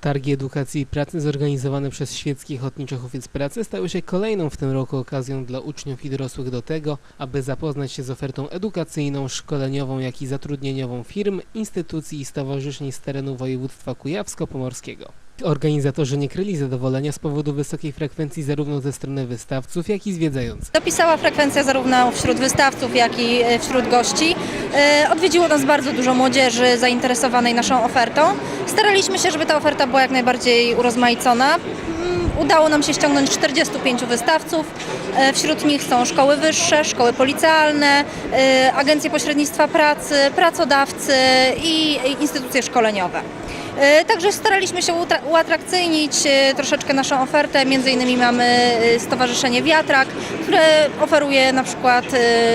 Targi Edukacji i Pracy zorganizowane przez Świeckich Ochotniczych Ofic Pracy stały się kolejną w tym roku okazją dla uczniów i dorosłych do tego, aby zapoznać się z ofertą edukacyjną, szkoleniową, jak i zatrudnieniową firm, instytucji i stowarzyszeń z terenu województwa kujawsko-pomorskiego. Organizatorzy nie kryli zadowolenia z powodu wysokiej frekwencji zarówno ze strony wystawców, jak i zwiedzających. Dopisała frekwencja zarówno wśród wystawców, jak i e, wśród gości. E, Odwiedziło nas bardzo dużo młodzieży zainteresowanej naszą ofertą. Staraliśmy się, żeby ta oferta była jak najbardziej urozmaicona. Mm, Udało nam się ściągnąć 45 wystawców. E, Wśród nich są szkoły wyższe, szkoły policjalne, agencje pośrednictwa pracy, pracodawcy i instytucje szkoleniowe. E, Także staraliśmy się uatrakcyjnić e, troszeczkę naszą ofertę. Między innymi mamy e, Stowarzyszenie Wiatrak, które oferuje na przykład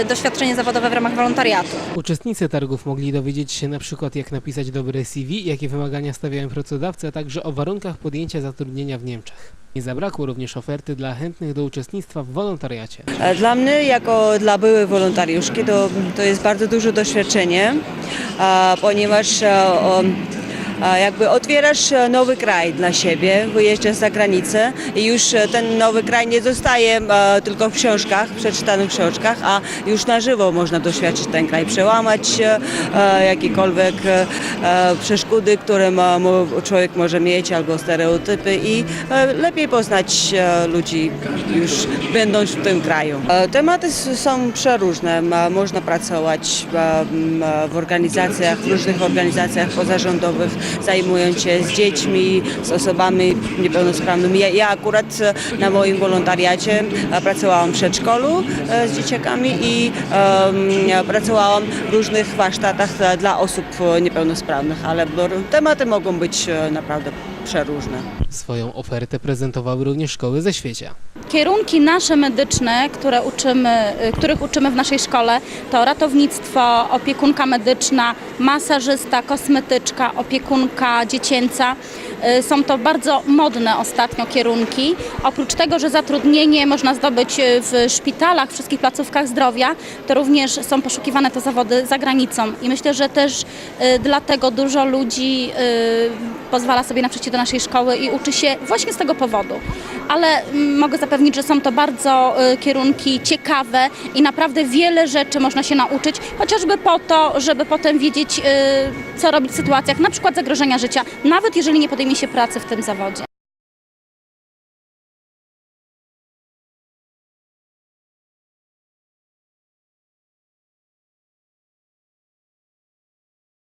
doświadczenie zawodowe w ramach wolontariatu. Uczestnicy targów mogli dowiedzieć się na przykład jak napisać dobre CV, jakie wymagania stawiają pracodawcy, a także o warunkach podjęcia zatrudnienia w Niemczech. Nie zabrakło również oferty dla chętnych do uczestnictwa w wolontariacie. Dla mnie, jako dla byłej wolontariuszki, to, to jest bardzo duże doświadczenie, a, ponieważ jakby otwierasz e, nowy kraj dla siebie, wyjeżdżasz za granicę i już e, ten nowy kraj nie zostaje e, tylko w książkach, przeczytanych książkach, a już na żywo można doświadczyć ten kraj, przełamać jakiekolwiek przeszkody, które ma, człowiek może mieć, albo stereotypy i lepiej poznać ludzi już będąc w tym kraju. Tematy są przeróżne. Można pracować w organizacjach, w różnych organizacjach pozarządowych, zajmując się z dziećmi, z osobami niepełnosprawnymi. Ja, ja akurat na moim wolontariacie e, pracowałam w przedszkolu e, z dzieciakami i em, pracowałam w różnych warsztatach dla osób e, niepełnosprawnych, ale no, tematy mogą być naprawdę przeróżne. Swoją ofertę prezentowały również szkoły ze świecia. Kierunki nasze medyczne, które uczymy, y, których uczymy w naszej szkole, to ratownictwo, opiekunka medyczna, masażysta, kosmetyczka, opiekunka dziecięca. Y, Są to bardzo modne ostatnio kierunki. Oprócz tego, że zatrudnienie można zdobyć y, w szpitalach, wszystkich placówkach zdrowia, to również są poszukiwane te zawody za granicą. I myślę, że też dlatego dużo ludzi pozwala sobie na przyjście do naszej szkoły i uczy się właśnie z tego powodu. Ale mm, mogę zapewnić, że są to bardzo y, kierunki ciekawe i naprawdę wiele rzeczy można się nauczyć, chociażby po to, żeby potem wiedzieć, y, co robić w sytuacjach na przykład zagrożenia życia, nawet jeżeli nie podejmie się pracy w tym zawodzie.